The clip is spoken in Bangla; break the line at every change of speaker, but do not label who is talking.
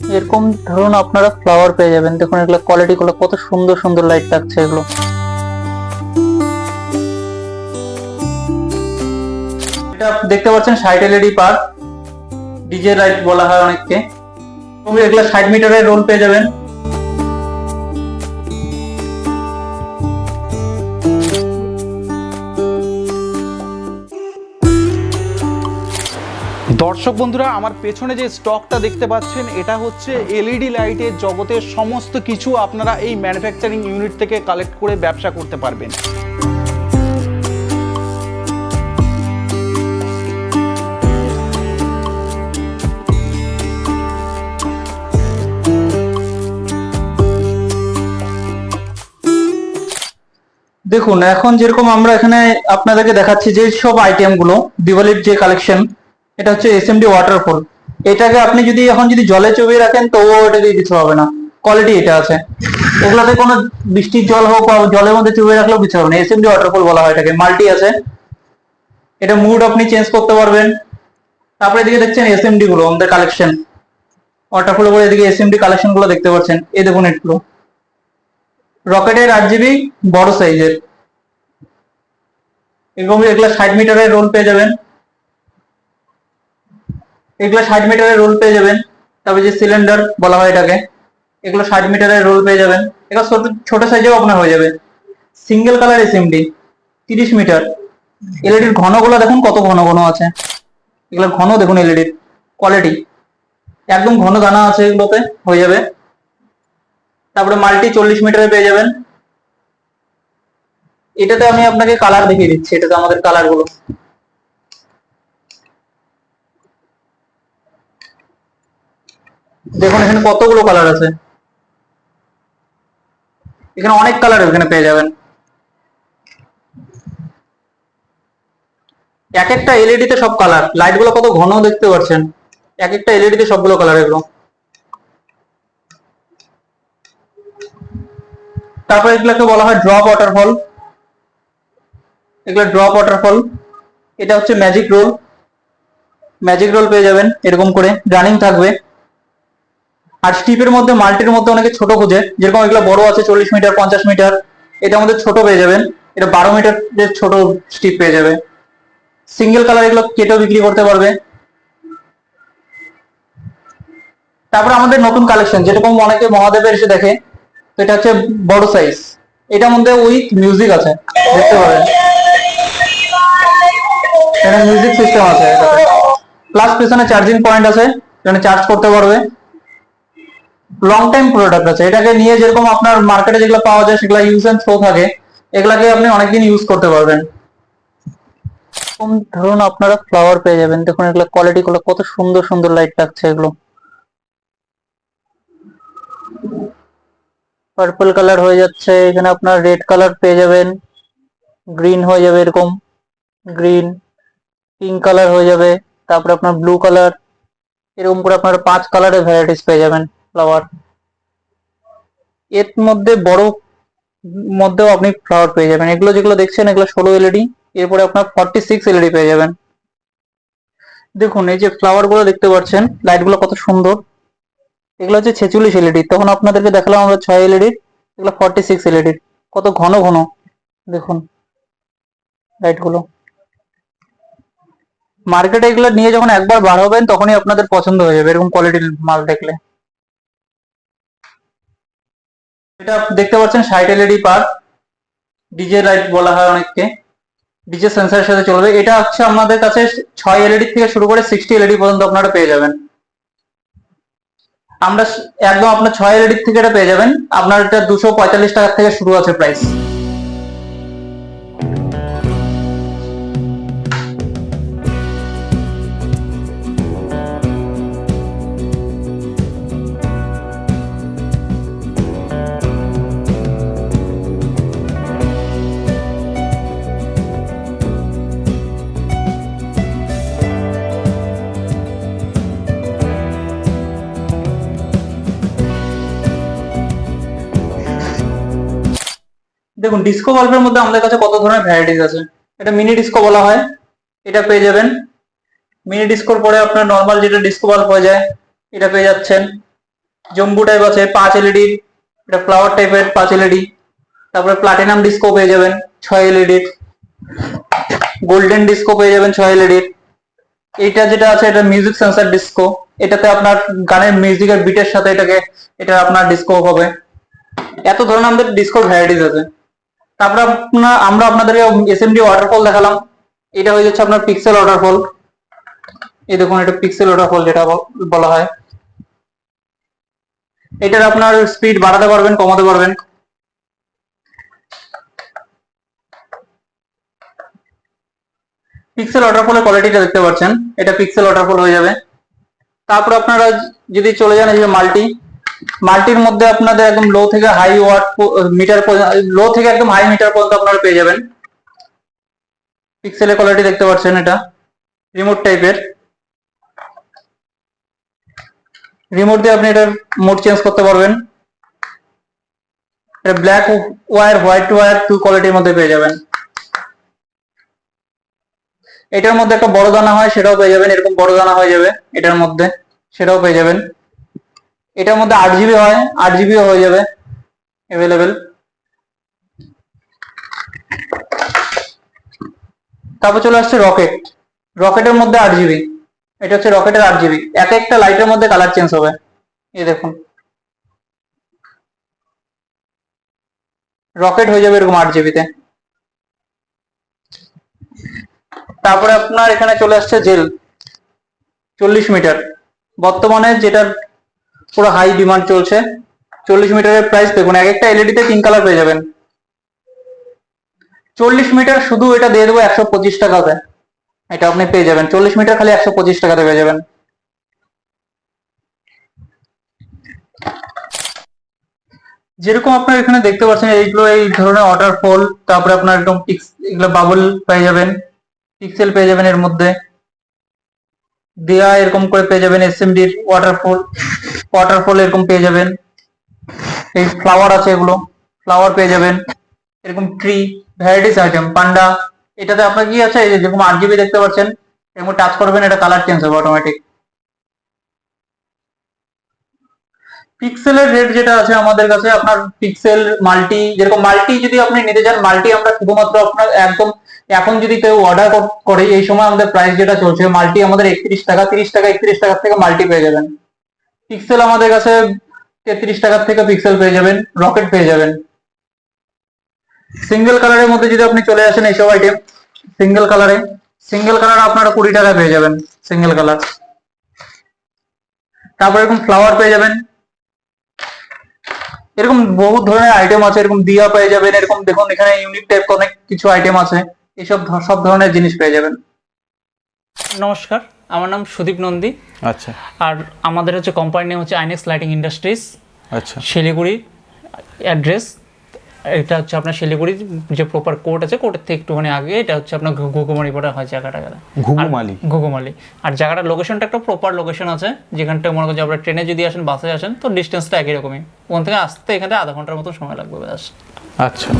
এরকম ধরুন আপনারা ফ্লাওয়ার পেয়ে যাবেন। দেখুন এগুলো কোয়ালিটি গুলো কত সুন্দর সুন্দর লাইট লাগছে এগুলো। এটা দেখতে পাচ্ছেন সাইড এলইডি পার। ডিজে লাইট বলা হয় অনেককে। তুমি এগুলো ষাট মিটারের রোল পেয়ে যাবেন।
দর্শক বন্ধুরা, আমার পেছনে যে স্টকটা দেখতে পাচ্ছেন, এটা হচ্ছে এলইডি লাইটের জগতের সমস্ত কিছু আপনারা এই ম্যানুফ্যাকচারিং ইউনিট থেকে কালেক্ট করে ব্যবসা করতে পারবেন।
দেখুন, এখন যেরকম আমরা এখানে আপনাদেরকে দেখাচ্ছি যে সব আইটেমগুলো দিওয়ালির যে কালেকশন এটা হচ্ছে এসএমডি ওয়াটারফল এটাকে আপনি যদি এখন যদি জলে চুবিয়ে রাখেন, তো এটা দিয়ে কিছু হবে না। কোয়ালিটি এটা আছে। এগুলোতে কোনো বৃষ্টির জল হোক বা জলের মধ্যে চুবিয়ে রাখলেও কিছু হবে না। এসএমডি ওয়াটারফল বলা হয় এটাকে। মাল্টি আছে। এটা মুড আপনি চেঞ্জ করতে পারবেন। তারপরে এদিকে দেখছেন এসএমডি গুলো, আমাদের কালেকশন ওয়াটারফল বলে এদিকে এসএমডি কালেকশনগুলো দেখতে পাচ্ছেন। এই দেখুন এগুলো রকেটের আট জিবি বড় সাইজের এবং এগুলা ষাট মিটারের রোল পেয়ে যাবেন। এগুলা ষাট মিটারের রোল পেয়ে যাবেন। তারপরে যে সিলিন্ডার বলা হয় এটাকে, এগুলো ষাট মিটারের রোল পেয়ে যাবেন। এগুলো ছোট ছোট সাইজেও আপনার হয়ে যাবে। সিঙ্গেল কালার এসএমডি তিরিশ মিটার। এলইডির ঘনগুলো দেখুন কত ঘন ঘন আছে। এগুলো ঘন দেখুন এলইডির কোয়ালিটি একদম ঘন দানা আছে এগুলোতে, হয়ে যাবে। তারপরে মাল্টি চল্লিশ মিটারে পেয়ে যাবেন। এটাতে আমি আপনাকে কালার দেখিয়ে দিচ্ছি, এটাতে আমাদের কালার দেখুন, এখানে কতগুলো কালার আছে? এখানে অনেক কালার এখানে পেয়ে যাবেন। এক একটা এলইডি তে সব কালার লাইটগুলো কত ঘন দেখতে পাচ্ছেন। এক একটা এলইডি তে সবগুলো কালার এগুলো। তারপর এগুলোকে বলা হয় ড্রপ ওয়াটারফল এগুলো ড্রপ ওয়াটারফল এটা হচ্ছে ম্যাজিক রোল ম্যাজিক রোল পেয়ে যাবেন, এরকম করে। রানিং থাকবে। আর স্টিপের মধ্যে মাল্টির মধ্যে অনেকে ছোট খোঁজে, যেরকম এগুলো বড় আছে চল্লিশ মিটার, পঞ্চাশ মিটার এটা আমাদের ছোট পেয়ে যাবেন। এটা বারো মিটার ছোট স্টিপ পেয়ে যাবে। সিঙ্গেল কালার এগুলো কেটেও বিক্রি করতে পারবে। তারপর আমাদের নতুন কালেকশন, যেরকম অনেকে মহাদেবের এসে দেখে এটা হচ্ছে বড় সাইজ এটার মধ্যে উইথ মিউজিক আছে, দেখতে এখানে মিউজিক সিস্টেম আছে। প্লাস পেছনে চার্জিং পয়েন্ট আছে, এখানে চার্জ করতে পারবে। লং টাইম প্রোডাক্ট আছে। এটাকে নিয়ে যেরকম আপনার মার্কেটে যেগুলো পাওয়া যায়, সেগুলো ইউজ অ্যান্ড থ্রো থাকে, এগুলাকে আপনি অনেকদিন ইউজ করতে পারবেন। ধরুন আপনারা ফ্লাওয়ার পেয়ে যাবেন। দেখুন এগুলো কোয়ালিটি গুলো কত সুন্দর সুন্দর লাইট লাগছে এগুলো। পার্পল কালার হয়ে যাচ্ছে, এখানে আপনার রেড কালার পেয়ে যাবেন। গ্রিন হয়ে যাবে এরকম গ্রিন পিঙ্ক কালার হয়ে যাবে, তারপরে আপনার ব্লু কালার এরকম করে আপনার পাঁচ কালারের ভ্যারাইটিস পেয়ে যাবেন। ফ্লাওয়ার এর মধ্যে বড় মধ্যেও আপনি ফ্লাওয়ার পেয়ে যাবেন। এগুলো যেগুলো দেখছেন, এগুলো ষোলো এলইডি এরপরে আপনার ফর্টি সিক্স এলইডি পেয়ে যাবেন। দেখুন, এই যে ফ্লাওয়ারগুলো দেখতে পাচ্ছেন লাইটগুলো কত সুন্দর। এগুলো হচ্ছে ছেচল্লিশ এলইডি তখন আপনাদেরকে দেখালাম আমরা ছয় এলইডি এগুলো ফর্টি সিক্স এলইডি কত ঘন ঘন, দেখুন লাইটগুলো। মার্কেটে এগুলো নিয়ে যখন একবার বার হবেন, তখনই আপনাদের পছন্দ হয়ে যাবে এরকম কোয়ালিটির মাল দেখলে। এটা দেখতে পাচ্ছেন ষাট এলইডি পার ডিজে লাইট বলা হয় অনেককে। ডিজে সেন্সারের সাথে চলবে। এটা হচ্ছে আমাদের কাছে ছয় এলইডি থেকে শুরু করে সিক্সটি এলইডি পর্যন্ত আপনারা পেয়ে যাবেন। আমরা একদম আপনার ছয় এলইডি থেকে এটা পেয়ে যাবেন। আপনার এটা দুশো পঁয়তাল্লিশ টাকা থেকে শুরু আছে প্রাইস দেখুন ডিস্কো বাল্বের মধ্যে আমাদের কাছে কত ধরনের ভ্যারাইটিস আছে? এটা মিনি ডিস্কো বলা হয়। এটা পেয়ে যাবেন। মিনি ডিস্কোর পরে আপনার নর্মাল যেটা ডিস্কো বাল্ব হয়ে যায়, এটা পেয়ে যাচ্ছেন। জম্বু টাইপ আছে, পাঁচ এলইডি এটা ফ্লাওয়ার টাইপের পাঁচ এলইডি তারপরে প্লাটিনাম ডিস্কো পেয়ে যাবেন, ছয় এলইডির গোল্ডেন ডিস্কো পেয়ে যাবেন, ছয় এলইডির এটা যেটা আছে, এটা মিউজিক সেন্সার ডিস্কো এটাতে আপনার গানের মিউজিকের বিটের সাথে এটাকে, এটা আপনার ডিস্কো হবে। এত ধরনের আমাদের ডিস্কোর ভ্যারাইটিস আছে। তারপরে আপনার আমরা আপনাদেরকে এসএমডি ওয়াটারফল দেখালাম। এটা হয়ে যাচ্ছে আপনার পিক্সেল ওয়াটারফল এই দেখুন, এটা পিক্সেল ওয়াটারফল যেটা বলা হয়। এটার আপনার স্পিড বাড়াতে পারবেন, কমাতে পারবেন। পিক্সেল ওয়াটারফলের কোয়ালিটিটা দেখতে পাচ্ছেন। এটা পিক্সেল ওয়াটারফল হয়ে যাবে। তারপর আপনারা যদি চলে যান এই যে মাল্টি মাল্টির মধ্যে আপনাদের একদম লো থেকে হাই ওয়াট মিটার লো থেকে একদম হাই মিটার পর্যন্ত আপনারা পেয়ে যাবেন। পিক্সেলের কোয়ালিটি দেখতে পাচ্ছেন এটা রিমোট টাইপের রিমোট দিয়ে আপনি এটার মোড চেঞ্জ করতে পারবেন। এটা black wire white wire two কোয়ালিটির মধ্যে পেয়ে যাবেন। এটার মধ্যে একটা বড় দানা হয়, সেটাও পেয়ে যাবেন, এরকম বড় দানা হয়ে যাবে এটার মধ্যে, সেটাও পেয়ে যাবেন। এটার মধ্যে আট জিবি হয়, আট জিবিও হয়ে যাবে অ্যাভেলেবেল তারপর চলে আসছে রকেট রকেটের মধ্যে আট জিবি এটা হচ্ছে রকেটের আট জিবি এক একটা লাইটের মধ্যে কালার চেঞ্জ হবে। এই দেখুন। রকেট হয়ে যাবে এরকম আট জিবিতে তারপরে আপনার এখানে চলে আসছে জেল। চল্লিশ মিটার। বর্তমানে যেটার পুরো হাই ডিমান্ড চলছে। চল্লিশ মিটারের প্রাইস দেখুন, এক একটা এলইডি তে তিন কালার পেয়ে যাবেন। চল্লিশ মিটার শুধু এটা দিয়ে দেবো একশো পঁচিশ টাকাতে। এটা আপনি পেয়ে যাবেন। চল্লিশ মিটার খালি একশো পঁচিশ টাকাতে পেয়ে যাবেন। যেরকম আপনার এখানে দেখতে পাচ্ছেন, এইগুলো এই ধরনের ওয়াটারফল তারপরে আপনার একদম পিক্স- এগুলো বাবল পেয়ে যাবেন। পিক্সেল পেয়ে যাবেন এর মধ্যে। দেয়া এরকম করে পেয়ে যাবেন এসএমডির ওয়াটারফল ওয়াটারফল এরকম পেয়ে যাবেন। এই ফ্লাওয়ার আছে এগুলো ফ্লাওয়ার পেয়ে যাবেন। এরকম ট্রি ভ্যারাইটিস আইটেম পান্ডা এটাতে আপনার কি আছে? যেরকম আট জিবি দেখতে পাচ্ছেন, এরকম টাচ করবেন, এটা কালার চেঞ্জ হবে অটোমেটিক পিক্সেলের রেট যেটা আছে আমাদের কাছে, আপনার পিক্সেল মাল্টি যেরকম মাল্টি যদি আপনি নিতে চান মাল্টি আমরা শুধুমাত্র আপনার একদম, এখন যদি কেউ অর্ডার করে, এই সময় আমাদের প্রাইস যেটা চলছে মাল্টি আমাদের একত্রিশ টাকা, তিরিশ টাকা, একত্রিশ টাকার থেকে মাল্টি পেয়ে যাবেন। পিক্সেল আমাদের কাছে তেত্রিশ টাকার থেকে পিক্সেল পেয়ে যাবেন রকেট পেয়ে যাবেন। সিঙ্গেল কালারের মধ্যে যদি আপনি চলে আসেন এইসব আইটেম সিঙ্গেল কালারে সিঙ্গেল কালার আপনারা কুড়ি টাকা পেয়ে যাবেন সিঙ্গেল কালার তারপর এরকম ফ্লাওয়ার পেয়ে যাবেন। এরকম বহু ধরনের আইটেম আছে, এরকম দিয়া পেয়ে যাবেন, এরকম দেখুন এখানে ইউনিক টাইপ অনেক কিছু আইটেম আছে, এসব সব ধরনের জিনিস পেয়ে যাবেন।
নমস্কার। আমার নাম সুদীপ নন্দী।
আচ্ছা।
আর আমাদের হচ্ছে কোম্পানি নেম হচ্ছে আইনেক্স লাইটিং ইন্ডাস্ট্রিজ
আচ্ছা।
শিলিগুড়ি অ্যাড্রেস এটা হচ্ছে আপনার শিলিগুড়ির যে প্রপার কোর্ট আছে কোর্টের থেকে একটুখানি আগে এটা হচ্ছে আপনার ঘুঘুমালি পড়া হয় জায়গাটা।
ঘুঘুমালি?
ঘুঘুমালি। আর জায়গাটার লোকেশনটা একটা প্রপার লোকেশন আছে যেখানটা মনে করছি আপনার ট্রেনে যদি আসেন বাসে আসেন তো ডিস্টেন্সটা একই রকমই। ওখান থেকে আসতে এখানে আধা ঘণ্টার মতো সময় লাগবে ব্যাস।
আচ্ছা।